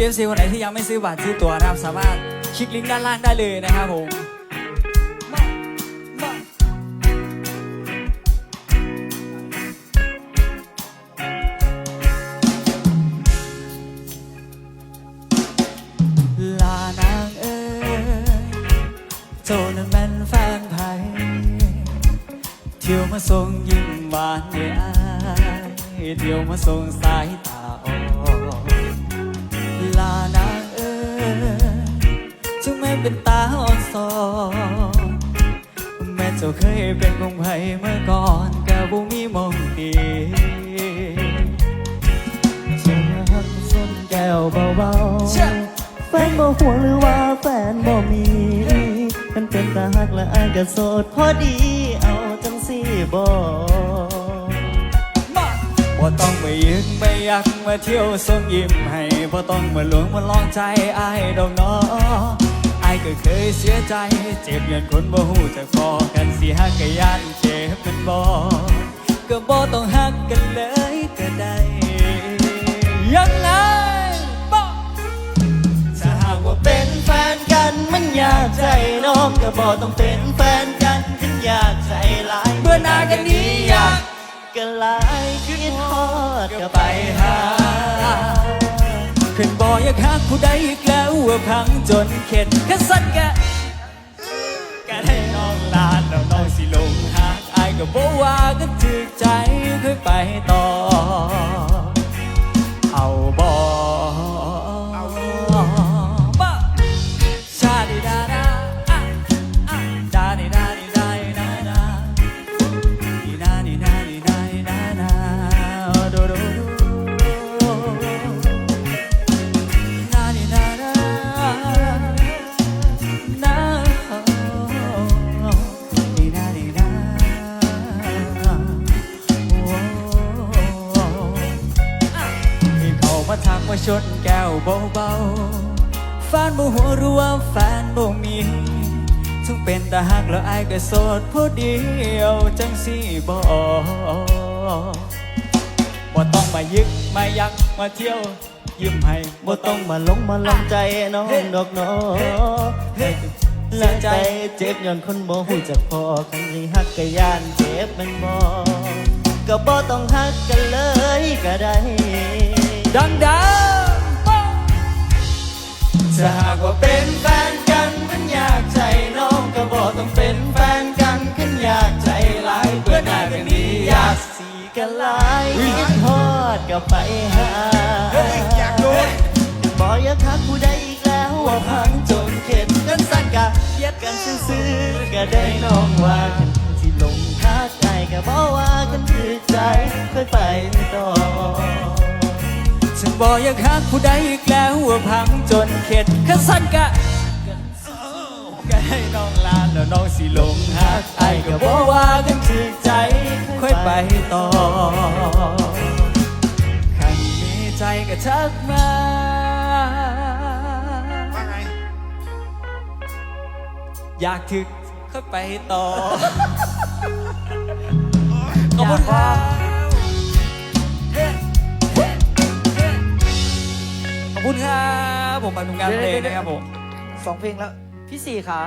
พี่เอฟซีคนไหนที่ยังไม่ซื้อบัตรซื้อตั๋วนะครับ สามารถคลิกลิงก์ด้านล่างได้เลยนะครับผมลานางเอ้ยโจนั้นแม่นแฟนไผ่เที่ยวมาส่งยิ้มหวานเย้ยเที่ยวมาส่งสายตาอ่อน เป็นตาอ่อนสอแม้เจ้าเคยเป็นคงไผเมื่อก่อนก็บ่มีมองดีเชื่อหักส้นแก้วเบาๆแฟนบ่ห่วหรือว่าแฟนบ่มีมันเป็นตาหักและอายก็โสดพอดีเอาจังสี่บ่าบ่ต้องมายึกไม่ยักมาเที่ยวส่งยิ้มให้บ่ต้องมาหลวงมาลองใจอายดอกเนาะอายก็เคยเสียใจ เจ็บยันคนบ่ฮู้จักพอกันสิฮักกยานเจ็บเป็นบ่ก็บ่ต้องฮักกันเลยก็ได้ยังไงบ่ถ้าหากว่าเป็นแฟนกันมันอยากใจน้องก็บ่ต้องเป็นแฟนกันถึงอยากใจหลายเบื่อนากันนี้อยากก็หลายคิดฮอดก็ไปหา ขึ้นบ่อยากหักผู้ใดอีกแล้วว่าพังจนเข็ดแค่สั้นกะกะได้น้องลาแล้วน้องสิลงหักอายก็บ่ว่าก็ถึกใจค่อยไปต่อเอาบ่ ชนแก้วเบาๆแฟนบ่หัวรู้ว่าแฟนบ่มีถึงเป็นตาหักแล้วอายก็โสดผู้เดียวจังสิบ่บ่ต้องมายึกมายักมาเที่ยวยิ้มให้บ่ต้องมาลงมาลองใจน้องดอกน้อเฮ้ยและใจเจ็บย้อนคนบ่ฮู้จักพอคันสิฮักก็ย่านเจ็บแมันบ่ก็บ่ต้องฮักกันเลยก็ได้ดังดังป้อง ถ้าหากว่าเป็นแฟนกันมันอยากใจน้องก็บ่ต้องเป็นแฟนกันคันอยากใจหลายเบื่อหน้ากันนี้อยากสีกันหลายคิดฮอดก็ไปหาอยากโดนบ่อยากทักผู้ใดอีกแล้วว่าพังจนเข็ดกันสั่นกะเย็ดกันซื่อๆก็ได้น้องว่ากันที่ลงทักใจก็บ่ว่ากันถือใจค่อยไปต่อฉัน บอกอยากหักผู้ใดอีกแล้วว่าพังจนเข็ดแค่สั้นกะก็ให้น้องลาแล้วน้องสิลงหักไอ้ก็บอกว่ากันถึกใจ ค่อยไปต่อขันมีใจก็ทักมาว่าไง อยากถึกค่อยไปต่อขอบคุณครับ ขอบคุณครับผมไปทำงานเพลงนะครับผม สองเพลงแล้ว พี่สี่คะ